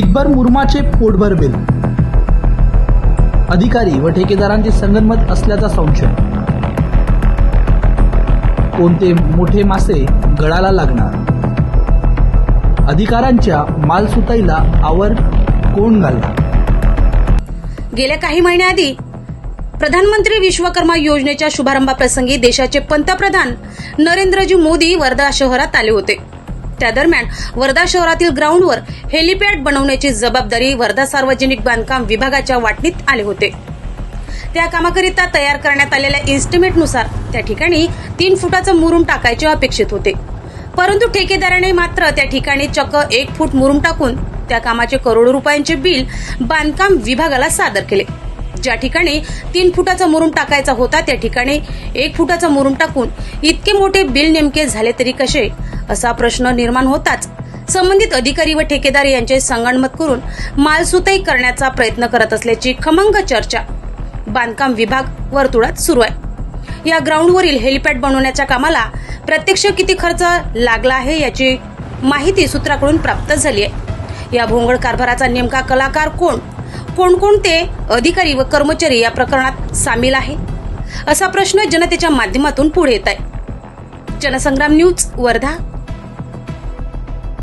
हितभर मुरमाचे पोटभर बिल. अधिकारी व ठेकेदारांचे संगनमत असल्याचा संशय. कोणते मोठे मासे गळाला लागणार? अधिकाऱ्यांच्या मालसुताईला आवर कोण घालणार? गेल्या काही महिन्याआधी प्रधानमंत्री विश्वकर्मा योजनेच्या शुभारंभाप्रसंगी देशाचे पंतप्रधान नरेंद्रजी मोदी वर्धा शहरात आले होते. त्या दरम्यान वर्धा शहरातील ग्राउंडवर हेलिपॅड बनवण्याची जबाबदारी वर्धा सार्वजनिक बांधकाम विभागाच्या वाटणीत आले होते. त्या कामाकरिता तयार करण्यात आलेल्या इन्स्टिमेटनुसार त्या ठिकाणी तीन फुटाचं मुरुम टाकायचे अपेक्षित होते. परंतु ठेकेदाराने मात्र त्या ठिकाणी चक्क एक फूट मुरुम टाकून त्या कामाचे करोडो रुपयांचे बिल बांधकाम विभागाला सादर केले. ज्या ठिकाणी तीन फुटाचा मुरुम टाकायचा होता त्या ठिकाणी एक फुटाचा मुरुम टाकून इतके मोठे बिल नेमके झाले तरी कसे? असा प्रश्न निर्माण होताच. संबंधित अधिकारी व ठेकेदार यांचे संगणमत करून मालसुताई करण्याचा प्रयत्न करत असल्याची खमंग चर्चा बांधकाम विभाग वर्तुळात सुरू आहे. या ग्राउंडवरील हेलिपॅड बनवण्याच्या कामाला प्रत्यक्ष किती खर्च लागला आहे याची माहिती सूत्राकडून प्राप्त झाली आहे. या भोंगळ कारभाराचा नेमका कलाकार कोण? कोणकोणते अधिकारी व कर्मचारी या प्रकरणात सामील आहे? असा प्रश्न जनतेच्या माध्यमातून पुढे येत आहे. जनसंग्राम न्यूज वर्धा.